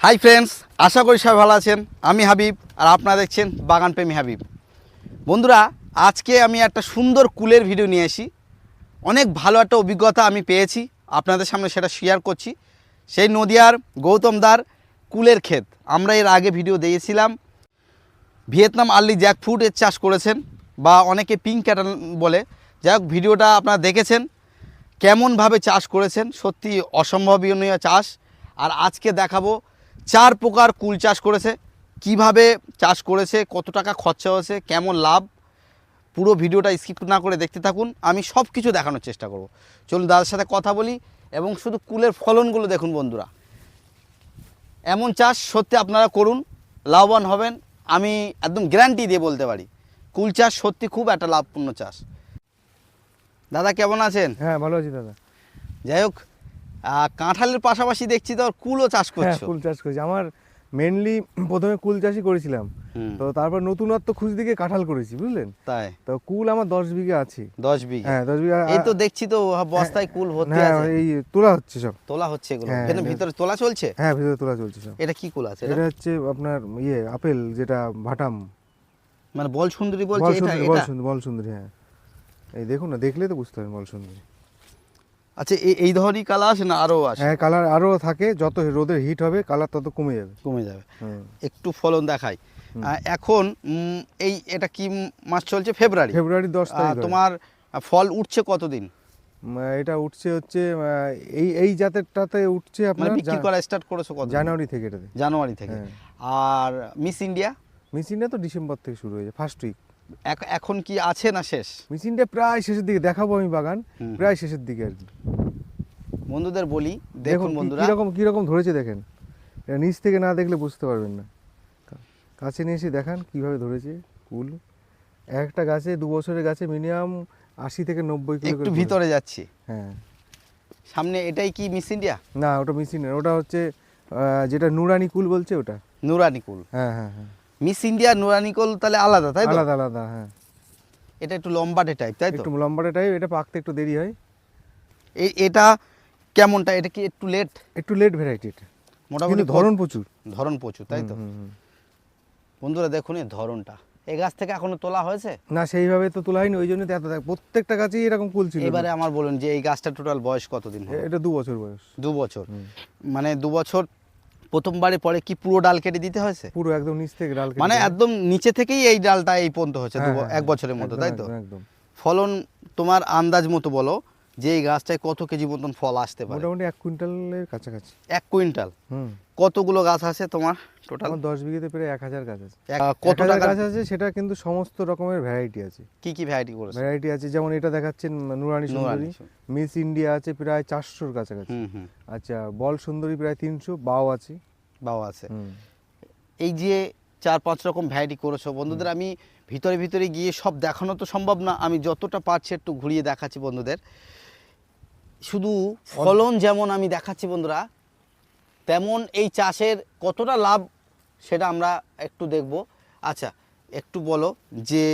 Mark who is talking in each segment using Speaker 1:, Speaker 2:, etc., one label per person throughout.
Speaker 1: Hi friends আশা করি সবাই ভালো আছেন। আমি হাবিব আর আপনারা দেখছেন বাগান প্রেমী হাবিব। বন্ধুরা, আজকে আমি একটা সুন্দর কুলের ভিডিও নিয়ে আসি। অনেক ভালো একটা অভিজ্ঞতা আমি পেয়েছি, আপনাদের সামনে সেটা শেয়ার করছি। সেই নদিয়ার গৌতমদার কুলের ক্ষেত। আমরা এর আগে ভিডিও দিয়েছিলাম। ভিয়েতনাম আর্লি জ্যাকফ্রুট এর চাষ করেছেন, বা অনেকে পিঙ্ক ক্যাটাল বলে। যাই ভিডিওটা আপনারা দেখেছেন, কেমনভাবে চাষ করেছেন, সত্যি অসম্ভবনীয় চাষ। আর আজকে দেখাবো চার প্রকার কুল চাষ করেছে। কীভাবে চাষ করেছে কত টাকা খরচা হয়েছে কেমন লাভ পুরো ভিডিওটা স্কিপ না করে দেখতে থাকুন। আমি সব কিছু দেখানোর চেষ্টা করব। চলুন দাদার সাথে কথা বলি এবং শুধু কুলের ফলনগুলো দেখুন বন্ধুরা। এমন চাষ সত্যি আপনারা করুন লাভবান হবেন আমি একদম গ্যারান্টি দিয়ে বলতে পারি। কুল চাষ সত্যি খুব একটা লাভপূর্ণ চাষ। দাদা কেমন আছেন?
Speaker 2: হ্যাঁ ভালো আছি দাদা।
Speaker 1: যাই হোক কাঁঠালের পাশাপাশি দেখছি তো কুলও চাষ
Speaker 2: হ্যাঁ
Speaker 1: করছ।
Speaker 2: কুল চাষ করেছি। আমার মেনলি প্রথমে কুল চাষই করেছিলাম। তো তারপর নতুনত্ব খুঁজ দিকে কাঁঠাল করেছি বুঝলেন?
Speaker 1: তাই?
Speaker 2: তো কুল আমার দশ বিঘে আছে।
Speaker 1: দশ বিঘা?
Speaker 2: হ্যাঁ দশ বিঘা।
Speaker 1: এই তো দেখছি তো বস্তায় কুল ভর্তি
Speaker 2: হ্যাঁ
Speaker 1: আছে।
Speaker 2: এই তোলা হচ্ছে সব।
Speaker 1: তোলা হচ্ছে এগুলো?
Speaker 2: হ্যাঁ, এটা-
Speaker 1: ভিতরে তোলা চলছে?
Speaker 2: হ্যাঁ ভিতরে তোলা চলছে সব।
Speaker 1: এটা কি কুল আছে? এটা?
Speaker 2: এটা হচ্ছে আপনার ইয়ে আপেল যেটা ভাটাম।
Speaker 1: মানে বল সুন্দরী বলছে
Speaker 2: বল
Speaker 1: এটা
Speaker 2: বল
Speaker 1: এটা?
Speaker 2: সুন্দরী বল সুন্দরী হ্যাঁ। এই দেখুন না দেখলে তো বুঝতে পারবেন বল সুন্দরী
Speaker 1: আচ্ছা এই- এই ধরনের কালার আছে না আরও আছে
Speaker 2: হ্যাঁ কালার আরও থাকে যত রোদের হিট হবে কালার তত কমে যাবে।
Speaker 1: কমে যাবে। একটু ফলন দেখাই। এখন এই এটা কি মাস চলছে? ফেব্রুয়ারি।
Speaker 2: ফেব্রুয়ারি দশ তারিখ
Speaker 1: তোমার ফল উঠছে কতদিন?
Speaker 2: এটা উঠছে হচ্ছে এই এই জাতেরটাতে উঠছে
Speaker 1: মানে
Speaker 2: আপনার
Speaker 1: বিক্রি করা স্টার্ট করেছ কত
Speaker 2: জানুয়ারি থেকে এটাতে।
Speaker 1: জানুয়ারি থেকে।
Speaker 2: হ্যাঁ।
Speaker 1: আর মিস ইন্ডিয়া
Speaker 2: মেশিনটা তো ডিসেম্বর থেকে শুরু হয়েছে ফার্স্ট উইক
Speaker 1: এখন কি আছে না শেষ?
Speaker 2: মেশিনটা প্রায় শেষের দিকে দেখাবো আমি বাগান প্রায় শেষের দিকে আর কি।
Speaker 1: বন্ধুদের বলি
Speaker 2: দেখুন
Speaker 1: বন্ধুরা।
Speaker 2: কীরকম কীরকম ধরেছে দেখেন। এটা নিচ থেকে না দেখলে বুঝতে পারবেন না। কাছে নিয়ে এসে দেখান কীভাবে ধরেছে কুল। একটা গাছে দু বছরের গাছে মিনিমাম আশি থেকে নব্বই কিলো
Speaker 1: একটু ভিতরে যাচ্ছি।
Speaker 2: হ্যাঁ।
Speaker 1: সামনে এটাই কি মিস ইন্ডিয়া
Speaker 2: না ওটা মেশিনের ওটা হচ্ছে যেটা নুরানি কুল বলছে ওটা।
Speaker 1: নুরানি কুল।
Speaker 2: হ্যাঁ হ্যাঁ হ্যাঁ।
Speaker 1: মিস ইন্ডিয়া নুরানি কুল তাহলে আলাদা তাই তো?
Speaker 2: আলাদা আলাদা হ্যাঁ।
Speaker 1: এটা একটু লম্বাটে টাইপ তাই তো?
Speaker 2: একটু লম্বাটে টাইপ এটা পাকতে একটু দেরি হয়।
Speaker 1: এই এটা কেমনটা? এটা কি একটু লেট
Speaker 2: একটু লেট ভ্যারাইটি এটা।
Speaker 1: মোটামুটি
Speaker 2: ধরন প্রচুর।
Speaker 1: ধরন প্রচুর তাই তো। বন্ধুরা দেখুন এই ধরনটা। এই গাছ থেকে এখনও তোলা হয়েছে?
Speaker 2: না সেইভাবে তো তোলা হয়নি ওই জন্য তো এত দেখ প্রত্যেকটা গাছেই এরকম কুল ছিল।
Speaker 1: এবারে আমার বলুন যে এই গাছটা টোটাল বয়স কতদিন
Speaker 2: এটা দু বছর বয়স।
Speaker 1: দু বছর। মানে দু বছর প্রথমবারে পরে কি পুরো ডাল কেটে দিতে হয়েছে?
Speaker 2: পুরো একদম নিচ থেকে ডাল
Speaker 1: মানে একদম নিচে থেকেই এই ডালটা এই পর্যন্ত হচ্ছে দু
Speaker 2: হ্যাঁ,
Speaker 1: এক
Speaker 2: হ্যাঁ,
Speaker 1: বছরের মতো তাই তো?
Speaker 2: একদম।
Speaker 1: ফলন তোমার আন্দাজ মতো বলো যে এই গাছটায় কত কেজি মতন ফল আসতে পারে?
Speaker 2: মোটামুটি এক কুইন্টালের কাছাকাছি।
Speaker 1: এক কুইন্টাল?
Speaker 2: হুম।
Speaker 1: কতগুলো গাছ আছে তোমার টোটাল
Speaker 2: দশ বিঘেতে প্রায় এক হাজার গাছ আছে।
Speaker 1: কত
Speaker 2: গাছ আছে সেটা কিন্তু সমস্ত রকমের ভ্যারাইটি আছে।
Speaker 1: কি কি ভ্যারাইটি করেছে?
Speaker 2: ভ্যারাইটি আছে যেমন এটা দেখাচ্ছেন নুরানি সুন্দরী। মিস ইন্ডিয়া আছে প্রায় চারশোর কাছাকাছি। আচ্ছা বল সুন্দরী প্রায় তিনশো বাও আছে।
Speaker 1: বাও আছে। এই যে চার পাঁচ রকম ভ্যারাইটি করেছ বন্ধুদের আমি ভিতরে ভিতরে গিয়ে সব দেখানো তো সম্ভব না আমি যতটা পারছি একটু ঘুরিয়ে দেখাচ্ছি বন্ধুদের। শুধু ফলন যেমন আমি দেখাচ্ছি বন্ধুরা তেমন এই চাষের কতটা লাভ সেটা আমরা একটু দেখব। আচ্ছা একটু বলো যে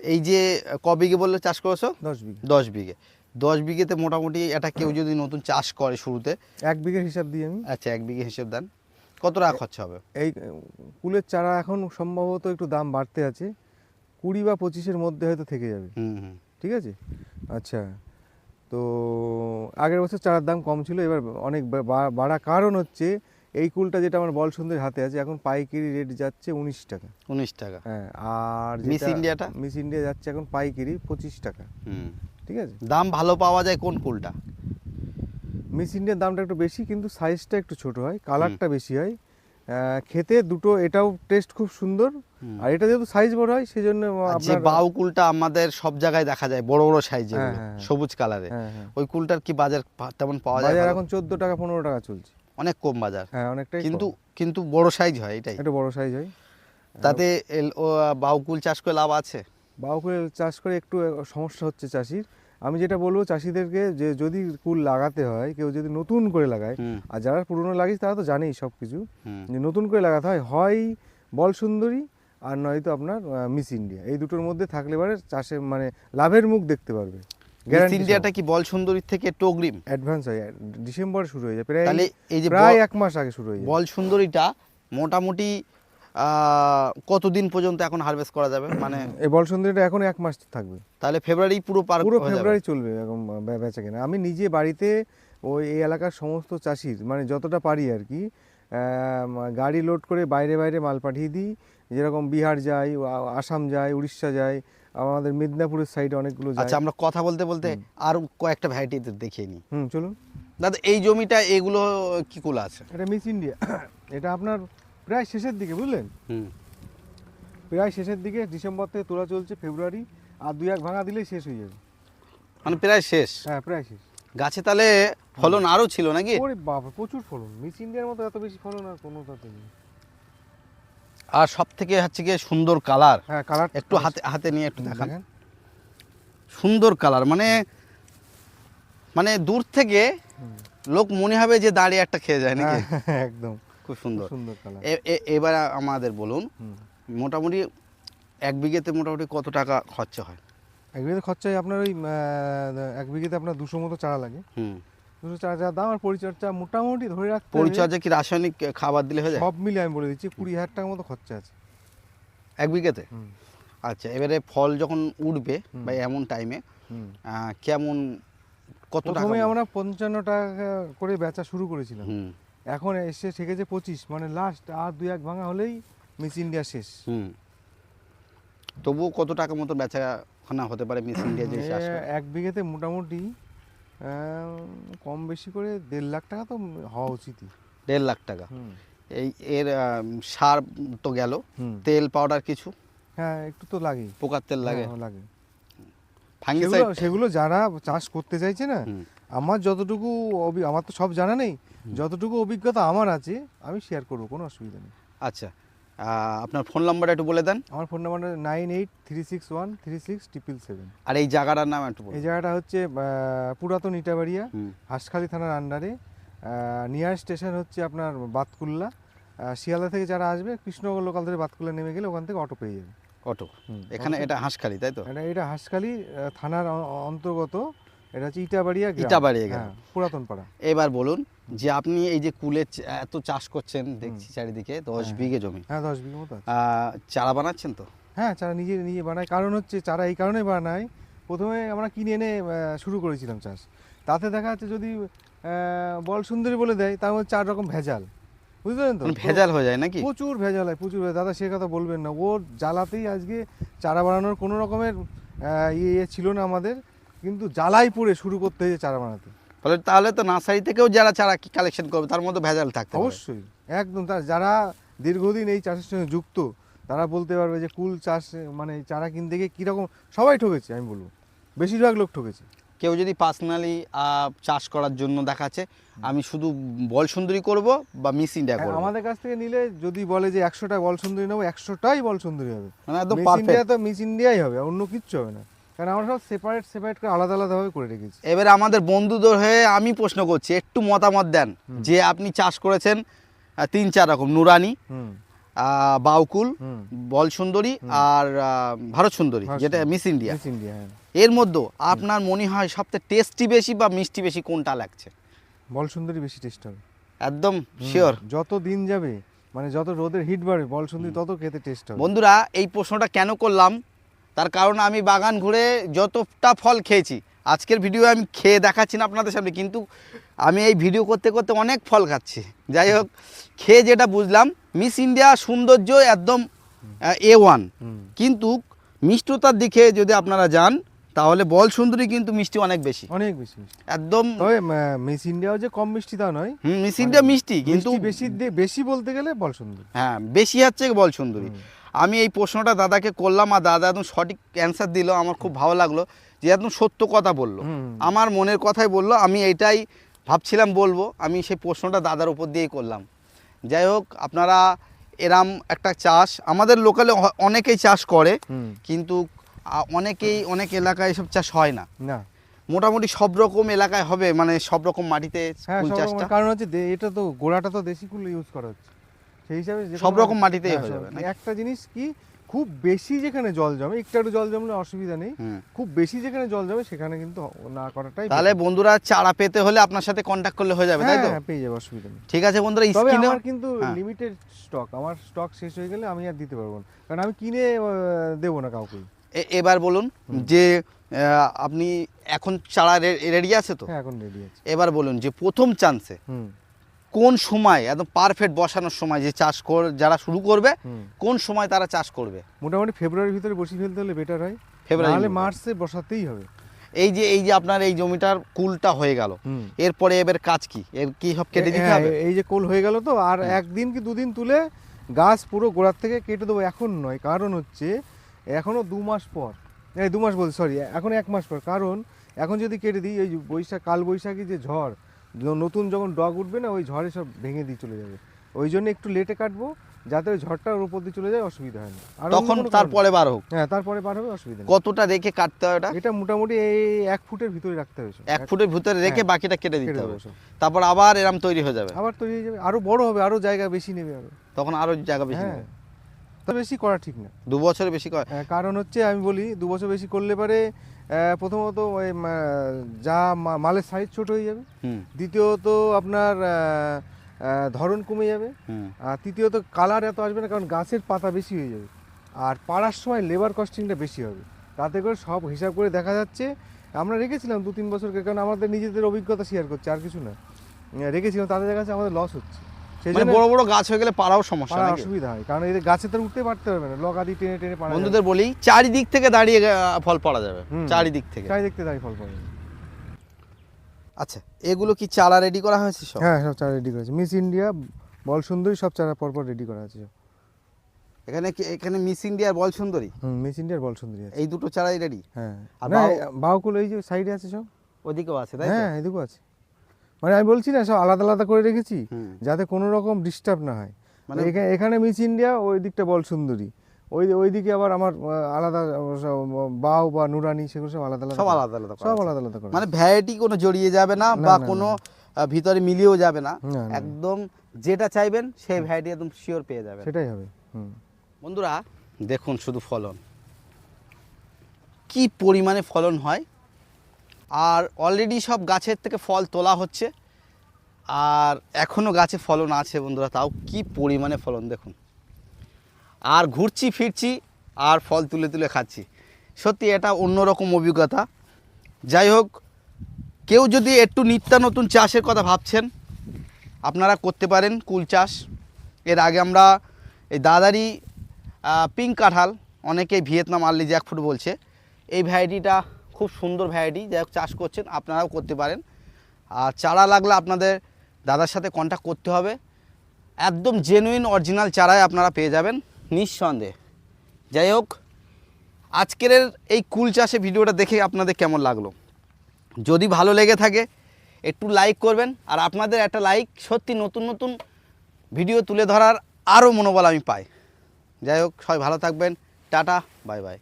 Speaker 1: এই যে ক বিঘে বললে চাষ করেছ?
Speaker 2: দশ বিঘে।
Speaker 1: দশ বিঘে। দশ বিঘেতে মোটামুটি এটা কেউ যদি নতুন চাষ করে শুরুতে?
Speaker 2: এক বিঘের হিসাব দিই আমি।
Speaker 1: আচ্ছা এক বিঘে হিসাব দেন। কত টাকা খরচা হবে?
Speaker 2: এই কুলের চারা এখন সম্ভবত একটু দাম বাড়তে আছে কুড়ি বা পঁচিশের মধ্যে হয়তো থেকে যাবে।
Speaker 1: হুম হুম।
Speaker 2: ঠিক আছে? আচ্ছা তো আগের বছর চারার দাম কম ছিল এবার অনেক বাড়া কারণ হচ্ছে এই কুলটা যেটা আমার বল সুন্দর হাতে আছে এখন পাইকারি রেট যাচ্ছে উনিশ টাকা।
Speaker 1: উনিশ টাকা।
Speaker 2: হ্যাঁ আর
Speaker 1: মিস ইন্ডিয়াটা?
Speaker 2: মিস ইন্ডিয়া যাচ্ছে এখন পাইকারি পঁচিশ টাকা। ঠিক আছে?
Speaker 1: দাম ভালো পাওয়া যায় কোন কুলটা?
Speaker 2: মিস ইন্ডিয়ার দামটা একটু বেশি কিন্তু সাইজটা একটু ছোট হয় কালারটা বেশি হয়। খেতে দুটো এটাও টেস্ট খুব সুন্দর। আর এটা যেহেতু সাইজ বড় হয় সেই জন্য
Speaker 1: যে বাউ কুলটা আমাদের সব জায়গায় দেখা যায় বড় বড় সাইজের
Speaker 2: হ্যাঁ, হ্যাঁ।
Speaker 1: সবুজ কালারে
Speaker 2: হ্যাঁ
Speaker 1: ওই কুলটার কি বাজার তেমন পাওয়া যায়?
Speaker 2: এখন চোদ্দ টাকা পনেরো টাকা চলছে।
Speaker 1: অনেক কম বাজার।
Speaker 2: হ্যাঁ অনেকটাই
Speaker 1: কিন্তু কিন্তু বড় সাইজ হয় এটাই।
Speaker 2: একটু বড় সাইজ হয়।
Speaker 1: তাতে এল- ও বাউ কুল চাষ করে লাভ আছে?
Speaker 2: বাউকুল চাষ করে একটু সমস্যা হচ্ছে চাষির। আমি যেটা বলব চাষিদেরকে যে যদি কুল লাগাতে হয় কেউ যদি নতুন করে লাগায় আর যারা পুরনো লাগিয়েছে তারা তো জানেই সব কিছু যে নতুন করে লাগাতে হয় হয় বল সুন্দরী আর নয়তো আপনার মিস ইন্ডিয়া। এই দুটোর মধ্যে থাকলে পরে চাষে মানে লাভের মুখ দেখতে পারবে। Guarantee
Speaker 1: ইন্ডিয়াটা কি বল সুন্দরীর থেকে একটু অগ্রিম?
Speaker 2: অ্যাডভান্স হয় ডিসেম্বর শুরু হয়ে যায়। প্রায়
Speaker 1: এই যে
Speaker 2: প্রায় এক মাস আগে শুরু হয়ে যায়।
Speaker 1: বল সুন্দরীটা মোটামুটি কতদিন পর্যন্ত এখন হারভেস্ট করা যাবে? মানে
Speaker 2: এই বল সুন্দরীটা এখন এক মাস থাকবে।
Speaker 1: তাহলে ফেব্রুয়ারি পুরো পার
Speaker 2: পুরো ফেব্রুয়ারি চলবে এখন বেচা কেনা। আমি নিজে বাড়িতে ওই এই এলাকার সমস্ত চাষির মানে যতটা পারি আর কি গাড়ি লোড করে বাইরে বাইরে মাল পাঠিয়ে দিই। যেরকম বিহার যাই আসাম যায় উড়িষ্যা যায় আমাদের মেদিনীপুরের সাইডে অনেকগুলো
Speaker 1: আচ্ছা আমরা কথা বলতে বলতে আর কয়েকটা ভ্যারাইটি দেখিয়ে নিই।
Speaker 2: হুম চলুন।
Speaker 1: দাদা এই জমিটা এগুলো কি কুল আছে?
Speaker 2: এটা মিস ইন্ডিয়া এটা আপনার প্রায় শেষের দিকে বুঝলেন?
Speaker 1: হুম।
Speaker 2: প্রায় শেষের দিকে ডিসেম্বর থেকে তোলা চলছে ফেব্রুয়ারি আর দুই এক ভাঙা দিলেই শেষ হয়ে যাবে।
Speaker 1: মানে প্রায় শেষ?
Speaker 2: হ্যাঁ প্রায় শেষ।
Speaker 1: গাছে তাহলে ফলন আরও ছিল নাকি?
Speaker 2: ওরে বাবা প্রচুর ফলন। মিস ইন্ডিয়ার মতো এত বেশি ফলন আর কোনো তাতে নেই।
Speaker 1: আর সব থেকে হচ্ছে গিয়ে সুন্দর কালার।
Speaker 2: হ্যাঁ কালার
Speaker 1: একটু হাতে হাতে নিয়ে একটু দেখান।
Speaker 2: দেখেন।
Speaker 1: সুন্দর কালার মানে মানে দূর থেকে লোক মনে হবে যে দাঁড়িয়ে একটা খেয়ে যায় নাকি?
Speaker 2: হ্যাঁ, একদম।
Speaker 1: খুব সুন্দর। এবার আমাদের বলুন মোটামুটি এক বিঘেতে মোটামুটি কত টাকা খরচা হয়?
Speaker 2: এক বিঘাতে খরচায় আপনার ওই এক বিঘাতে আপনার দুশো মতো চারা লাগে।
Speaker 1: হুম।
Speaker 2: দুশো চারা যা দাম আর পরিচর্যা মোটামুটি ধরে রাখতে
Speaker 1: পরিচর্যা কি রাসায়নিক খাবার দিলে হয়ে যায়?
Speaker 2: সব মিলে আমি বলে দিচ্ছি কুড়ি হাজার টাকার মতো খরচা আছে।
Speaker 1: এক বিঘেতে? আচ্ছা এবারে ফল যখন উঠবে বা এমন টাইমে কেমন কত টাকা
Speaker 2: আমরা পঞ্চান্ন টাকা করে বেচা শুরু করেছিলাম। এখন এসে ঠেকেছে পঁচিশ মানে লাস্ট আর দুই এক ভাঙা হলেই মিস ইন্ডিয়া শেষ।
Speaker 1: হুম। তবুও কত টাকা মতো বেচা খানা হতে পারে মিস ইন্ডিয়া যে?
Speaker 2: এক বিঘেতে মোটামুটি কম বেশি করে দেড় লাখ টাকা তো হওয়া উচিতই।
Speaker 1: দেড় লাখ টাকা। এই এর সার তো গেল। তেল পাউডার কিছু?
Speaker 2: হ্যাঁ একটু তো লাগেই
Speaker 1: পোকার তেল লাগে।
Speaker 2: হ্যাঁ, লাগে।
Speaker 1: ফাঙ্গিসাইড
Speaker 2: সেগুলো যারা চাষ করতে চাইছে না। আমার যতটুকু অভি- আমার তো সব জানা নেই যতটুকু অভিজ্ঞতা আমার আছে আমি শেয়ার করব কোনো অসুবিধা নেই।
Speaker 1: আচ্ছা আপনার ফোন নাম্বারটা একটু বলে দেন।
Speaker 2: আমার phone number nine eight three six one three six triple seven
Speaker 1: আর এই জায়গাটার নাম একটু
Speaker 2: এই জায়গাটা হচ্ছে পুরাতন ইটাবাড়িয়া। হাঁসখালি থানার আন্ডারে নিয়ার স্টেশন হচ্ছে আপনার বাতকুল্লা। শিয়ালদা থেকে যারা আসবে কৃষ্ণনগর লোকাল ধরে বাতকুল্লা নেমে গেলে ওখান থেকে অটো পেয়ে যাবে।
Speaker 1: অটো এখানে এটা হাঁসখালি তাই তো?
Speaker 2: এটা এটা হাঁসখালি থানার অন্তর্গত। এটা হচ্ছে ইটাবাড়িয়া।
Speaker 1: ইটাবাড়িয়া গ্রাম।
Speaker 2: হ্যাঁ, পুরাতন পাড়া
Speaker 1: এবার বলুন যে আপনি এই যে কুলের এত চাষ করছেন দেখছি চারিদিকে দশ
Speaker 2: হ্যাঁ।
Speaker 1: বিঘে জমি।
Speaker 2: হ্যাঁ দশ বিঘা মতো
Speaker 1: চারা বানাচ্ছেন তো?
Speaker 2: হ্যাঁ চারা নিজে নিজে বানাই। কারণ হচ্ছে চারা এই কারণে বানাই প্রথমে আমরা কিনে এনে শুরু করেছিলাম চাষ। তাতে দেখা যাচ্ছে যদি বল সুন্দরী বলে দেয় তার মধ্যে চার রকম ভেজাল। বুঝলেন তো?
Speaker 1: মানে ভেজাল হয়ে যায় নাকি?
Speaker 2: প্রচুর ভেজাল হয় প্রচুর। দাদা সে কথা বলবেন না। ওর জ্বালাতেই আজকে চারা বানানোর কোনো রকমের ইয়ে ইয়ে ছিল না আমাদের। কিন্তু জ্বালাই পড়ে শুরু করতে হয়েছে চারা বানাতে।
Speaker 1: তাহলে তাহলে তো নার্সারি থেকেও যারা চারা কালেকশন করবে তার মধ্যে ভেজাল থাকতে
Speaker 2: অবশ্যই একদম। তার যারা দীর্ঘদিন এই চাষের সঙ্গে যুক্ত তারা বলতে পারবে যে কুল চাষ মানে চারা কিনতে গিয়ে কীরকম সবাই ঠকেছে আমি বলব। বেশিরভাগ লোক ঠকেছে।
Speaker 1: কেউ যদি পার্সোনালি চাষ করার জন্য দেখাচ্ছে আমি শুধু বল সুন্দরী করব বা মিস ইন্ডিয়া
Speaker 2: হ্যাঁ,
Speaker 1: করব।
Speaker 2: আমাদের কাছ থেকে নিলে যদি বলে যে একশোটা বল সুন্দরী নেব একশোটাই বল সুন্দরী হবে।
Speaker 1: মানে একদম
Speaker 2: মিস ইন্ডিয়া তো মিস ইন্ডিয়াই হবে অন্য কিচ্ছু হবে না। কারণ আমরা সব সেপারেট সেপারেট করে আলাদা আলাদাভাবে করে রেখেছি।
Speaker 1: এবারে আমাদের বন্ধুদের হয়ে আমি প্রশ্ন করছি একটু মতামত দেন যে আপনি চাষ করেছেন তিন চার রকম নুরানি বাউকুল বল সুন্দরী আর ভারত সুন্দরী যেটা মিস ইন্ডিয়া।
Speaker 2: মিস ইন্ডিয়া হ্যাঁ।
Speaker 1: এর মধ্যে আপনার মনে হয় সবথেকে টেস্টি বেশি বা মিষ্টি বেশি কোনটা লাগছে?
Speaker 2: বল সুন্দরী বেশি টেস্ট হবে।
Speaker 1: একদম শিওর
Speaker 2: যত দিন যাবে মানে যত রোদের হিট বাড়বে বল সুন্দরী তত খেতে টেস্ট হবে।
Speaker 1: বন্ধুরা এই প্রশ্নটা কেন করলাম? তার কারণ আমি বাগান ঘুরে যতটা ফল খেয়েছি আজকের ভিডিও আমি খেয়ে দেখাচ্ছি না আপনাদের সামনে কিন্তু আমি এই ভিডিও করতে করতে অনেক ফল খাচ্ছি। যাই হোক খেয়ে যেটা বুঝলাম মিস ইন্ডিয়া সৌন্দর্য একদম এ ওয়ান কিন্তু মিষ্টতার দিকে যদি আপনারা যান তাহলে বল সুন্দরী কিন্তু মিষ্টি অনেক বেশি।
Speaker 2: অনেক বেশি
Speaker 1: একদম
Speaker 2: তবে মিস ইন্ডিয়াও যে কম মিষ্টি তা নয়।
Speaker 1: মিস ইন্ডিয়া মিষ্টি কিন্তু
Speaker 2: বেশি বেশি বলতে গেলে বল সুন্দরী।
Speaker 1: হ্যাঁ বেশি হচ্ছে বল সুন্দরী। আমি এই প্রশ্নটা দাদাকে করলাম আর দাদা একদম সঠিক অ্যান্সার দিল আমার খুব ভালো লাগল যে একদম সত্য কথা বলল। আমার মনের কথাই বলল আমি এটাই ভাবছিলাম বলব আমি সেই প্রশ্নটা দাদার উপর দিয়েই করলাম। যাই হোক আপনারা এরাম একটা চাষ আমাদের লোকালে অনেকেই চাষ করে কিন্তু অনেকেই অনেক এলাকায় এসব চাষ হয় না। মোটামুটি সব রকম এলাকায় হবে মানে সব রকম মাটিতে
Speaker 2: হ্যাঁ সব কারণ হচ্ছে এটা তো গোড়াটা তো দেশি কুল ইউজ করা হচ্ছে। সেই হিসাবে
Speaker 1: সব রকম মাটিতেই
Speaker 2: হ্যাঁ,
Speaker 1: হয়ে যাবে?
Speaker 2: একটা জিনিস কি খুব বেশি যেখানে জল জমে একটু একটু জল জমলে অসুবিধা নেই খুব বেশি যেখানে জল জমে সেখানে কিন্তু না করাটাই
Speaker 1: তাহলে বন্ধুরা চারা পেতে হলে আপনার সাথে কন্ট্যাক্ট করলে হয়ে যাবে তাই তো?
Speaker 2: হ্যাঁ, পেয়ে যাবে অসুবিধা নেই।
Speaker 1: ঠিক আছে বন্ধুরা স্ক্রিনে
Speaker 2: আমার কিন্তু
Speaker 1: হ্যাঁ।
Speaker 2: লিমিটেড স্টক আমার স্টক শেষ হয়ে গেলে আমি আর দিতে পারব না কারণ আমি কিনে দেবো না কাউকে।
Speaker 1: এবার বলুন যে আপনি এখন চারা রেডি আছে তো?
Speaker 2: হ্যাঁ এখন রেডি আছে।
Speaker 1: এবার বলুন যে প্রথম চান্সে
Speaker 2: হুম।
Speaker 1: কোন সময় একদম পারফেক্ট বসানোর সময় যে চাষ কর যারা শুরু করবে কোন সময় তারা চাষ করবে?
Speaker 2: মোটামুটি ফেব্রুয়ারির ভিতরে বসিয়ে ফেলতে হলে বেটার হয়।
Speaker 1: ফেব্রুয়ারি
Speaker 2: মার্চে বসাতেই হবে।
Speaker 1: এই যে এই যে আপনার এই জমিটার কুলটা হয়ে গেল এরপরে এবার কাজ কি? এর কি সব কেটে দিতে
Speaker 2: হ্যাঁ,
Speaker 1: হবে?
Speaker 2: এই যে কোল হয়ে গেল তো আর একদিন কি দুদিন তুলে গাছ পুরো গোড়ার থেকে কেটে দেবো এখন নয়। কারণ হচ্ছে এখনও দু মাস পর এই দু মাস বলছি সরি এখন এক মাস পর। কারণ এখন যদি কেটে দিই ওই বৈশাখ কাল বৈশাখী যে ঝড় নতুন যখন ডগ উঠবে না ওই ঝড়ে সব ভেঙে দিয়ে চলে যাবে। ওই জন্য একটু লেটে কাটবো যাতে ওই ঝড়টা ওর উপর দিয়ে চলে যায় অসুবিধা হয় না। আর
Speaker 1: তখন তারপরে বার হোক।
Speaker 2: হ্যাঁ তারপরে বার হবে অসুবিধা নেই।
Speaker 1: কতটা রেখে কাটতে হবে এটা
Speaker 2: এটা মোটামুটি এই এক ফুটের ভিতরে রাখতে হবে
Speaker 1: এক ফুটের ভিতরে রেখে
Speaker 2: হ্যাঁ,
Speaker 1: বাকিটা কেটে দিতে হবে। তারপর আবার এরম তৈরি হয়ে যাবে।
Speaker 2: আবার তৈরি হয়ে যাবে। আরও বড় হবে আরও জায়গা বেশি নেবে আরও।
Speaker 1: তখন আরও জায়গা বেশি
Speaker 2: হ্যাঁ
Speaker 1: নেবে।
Speaker 2: তো বেশি করা ঠিক না।
Speaker 1: দু বছরে বেশি কয়
Speaker 2: হ্যাঁ, কারণ হচ্ছে আমি বলি দু বছর বেশি করলে পারে প্রথমত ওই যা মালের সাইজ ছোট হয়ে যাবে। দ্বিতীয়ত আপনার ধরন কমে যাবে। আর তৃতীয়ত কালার এত আসবে না কারণ গাছের পাতা বেশি হয়ে যাবে। আর পাড়ার সময় লেবার কস্টিংটা বেশি হবে। তাতে করে সব হিসাব করে দেখা যাচ্ছে আমরা রেখেছিলাম দু তিন বছরকে কারণ আমাদের নিজেদের অভিজ্ঞতা শেয়ার করছে আর কিছু না। রেখেছিলাম তাদের দেখা যাচ্ছে আমাদের লস হচ্ছে।
Speaker 1: মানে
Speaker 2: জন্য
Speaker 1: বড় বড় গাছ হয়ে গেলে পাড়াও সমস্যা
Speaker 2: অসুবিধা হয় কারণ এদের গাছে তো উঠতে পারতে হবে না লগা দিয়ে টেনে টেনে পাড়া
Speaker 1: বন্ধুদের বলি চারিদিক থেকে দাঁড়িয়ে ফল পড়া যাবে চারিদিক থেকে।
Speaker 2: চাই দেখতে দাঁড়িয়ে ফল পাবে
Speaker 1: আচ্ছা এগুলো কি চারা রেডি করা হয়েছে সব?
Speaker 2: হ্যাঁ সব চারা রেডি করেছে। মিস ইন্ডিয়া বল সুন্দরী সব চারা পরপর রেডি করা আছে
Speaker 1: এখানে কি এখানে মিস ইন্ডিয়ার বল সুন্দরী
Speaker 2: হুম মিস ইন্ডিয়ার বল সুন্দরী আছে।
Speaker 1: এই দুটো চারাই রেডি
Speaker 2: হ্যাঁ।
Speaker 1: আর
Speaker 2: বাউকুল এই যে সাইডে আছে সব?
Speaker 1: ওদিকেও আছে তাই
Speaker 2: হ্যাঁ এদিকেও আছে। মানে আমি বলছি না সব আলাদা আলাদা করে রেখেছি যাতে কোনো রকম ডিস্টার্ব না হয়।
Speaker 1: মানে-
Speaker 2: এখানে এখানে মিস ইন্ডিয়া ওই দিকটা বল সুন্দরী। ওই ওই দিকে আবার আমার আলাদা বাউ বা নুরানি সেগুলো সব আলাদা আলাদা
Speaker 1: সব আলাদা আলাদা
Speaker 2: সব আলাদা আলাদা করে
Speaker 1: মানে ভ্যারাইটি কোনো জড়িয়ে যাবে না বা কোনো ভিতরে মিলিয়েও যাবে না। একদম যেটা চাইবেন সেই ভ্যারাইটি একদম শিওর পেয়ে যাবেন।
Speaker 2: সেটাই হবে
Speaker 1: বন্ধুরা দেখুন শুধু ফলন। কি পরিমাণে ফলন হয়? আর অলরেডি সব গাছের থেকে ফল তোলা হচ্ছে। আর এখনও গাছে ফলন আছে বন্ধুরা, তাও কি পরিমাণে ফলন দেখুন। আর ঘুরছি, ফিরছি, আর ফল তুলে তুলে খাচ্ছি। সত্যি এটা অন্যরকম অভিজ্ঞতা। যাই হোক, কেউ যদি একটু নিত্য নতুন চাষের কথা ভাবছেন, আপনারা করতে পারেন কুল চাষ। এর আগে আমরা এই দাদারি পিঙ্ক কাঁঠাল, অনেকেই ভিয়েতনাম আর্লি জ্যাকফুট বলছে। এই ভ্যারাইটিটা খুব সুন্দর ভ্যারাইটি যাই চাষ করছেন, আপনারাও করতে পারেন। আর চারা লাগলে আপনাদের দাদার সাথে কন্ট্যাক্ট করতে হবে। একদম জেনুইন অরিজিনাল চারাই আপনারা পেয়ে যাবেন, নিঃসন্দেহে। যাই হোক, আজকের এই কুল চাষে ভিডিওটা দেখে আপনাদের কেমন লাগল? যদি ভালো লেগে থাকে, একটু লাইক করবেন, আর আপনাদের একটা লাইক সত্যি নতুন নতুন ভিডিও তুলে ধরার আরও মনোবল আমি পাই। যাই হোক, সবাই ভালো থাকবেন, টাটা বাই বাই